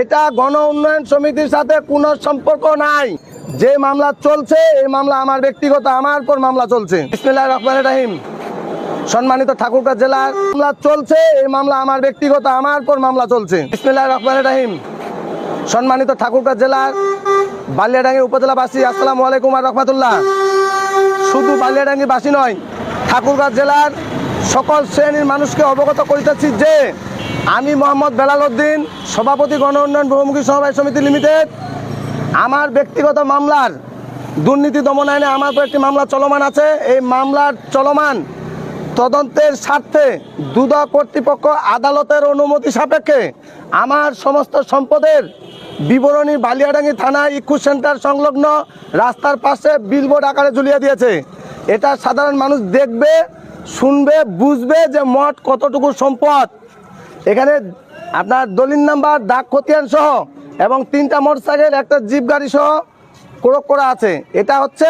এটা গণ উন্নয়ন সমিতির সাথে কোনো সম্পর্ক নাই। যে মামলা চলছে, এই মামলা আমার ব্যক্তিগত, আমার উপর মামলা চলছে। বিসমিল্লাহির রহমানির রহিম। সম্মানিত ঠাকুরগাঁ জেলার মামলা চলছে, এই মামলা আমার ব্যক্তিগত, আমার উপর মামলা চলছে। বিসমিল্লাহির রহমানির রহিম। সম্মানিত ঠাকুরগাঁ জেলার বালিয়াডাঙ্গি উপজেলাবাসী, আসসালামু আলাইকুম আর রহমতুল্লাহ। শুধু বালিয়াডাঙ্গিবাসী নয়, ঠাকুরগাঁ জেলার সকল শ্রেণির মানুষকে অবগত করিতেছি যে, আমি মোহাম্মদ বেলাল উদ্দিন সভাপতি গণ উন্নয়ন বহুমুখী সমবায় সমিতি লিমিটেড, আমার ব্যক্তিগত মামলার দুর্নীতি দমন আইনে আমার একটি মামলা চলমান আছে। এই মামলার চলমান তদন্তের স্বার্থে দুদক কর্তৃপক্ষ আদালতের অনুমতি সাপেক্ষে আমার সমস্ত সম্পদের বিবরণী বালিয়াডাঙ্গি থানা ইকু সেন্টার সংলগ্ন রাস্তার পাশে বিলবোর্ড আকারে ঝুলিয়ে দিয়েছে। এটা সাধারণ মানুষ দেখবে, শুনবে, বুঝবে যে মঠ কতটুকু সম্পদ। এখানে আপনার দলিল নাম্বার ডাক খতিয়ান সহ এবং তিনটা মোটরসাইকেল, একটা জিপ গাড়ি সহ প্রয়োগ করা আছে। এটা হচ্ছে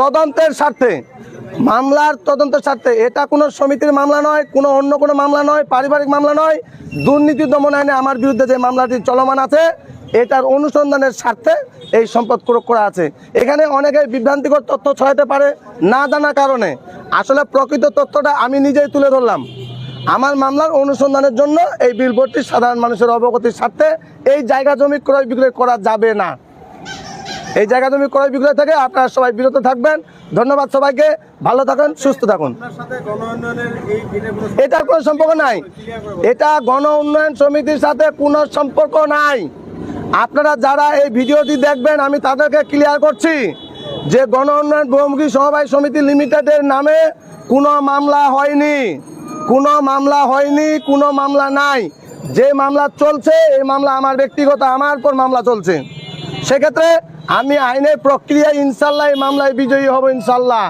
তদন্তের স্বার্থে। মামলার তদন্তের স্বার্থে। এটা কোনো সমিতির মামলা নয়, কোনো অন্য কোনো মামলা নয়, পারিবারিক মামলা নয়। দুর্নীতি দমন আইনে আমার বিরুদ্ধে যে মামলাটি চলমান আছে, এটার অনুসন্ধানের স্বার্থে এই সম্পদ প্রয়োগ করা আছে। এখানে অনেকের বিভ্রান্তিকর তথ্য ছড়াতে পারে, না জানা কারণে। আসলে প্রকৃত তথ্যটা আমি নিজেই তুলে ধরলাম। আমার মামলার অনুসন্ধানের জন্য এই বিলবোর্ডটি সাধারণ মানুষের অবগতির স্বার্থে এই জায়গা জমি ক্রয় বিক্রয় করা যাবে না। এই জায়গা জমি ক্রয় বিক্রয় থেকে আপনারা সবাই বিরত থাকবেন। ধন্যবাদ সবাইকে। ভালো থাকুন, সুস্থ থাকুন। এটার কোনো সম্পর্ক নাই। এটা গণ উন্নয়ন সমিতির সাথে কোনো সম্পর্ক নাই। আপনারা যারা এই ভিডিওটি দেখবেন, আমি তাদেরকে ক্লিয়ার করছি যে গণ উন্নয়ন বহুমুখী সমবায় সমিতি লিমিটেডের নামে কোনো মামলা হয়নি। কোনো মামলা হয়নি, কোনো মামলা নাই। যে মামলা চলছে, এই মামলা আমার ব্যক্তিগত, আমার পর মামলা চলছে। সেক্ষেত্রে আমি আইনের প্রক্রিয়া ইনশাল্লাহ এই মামলায় বিজয়ী হব ইনশাল্লাহ।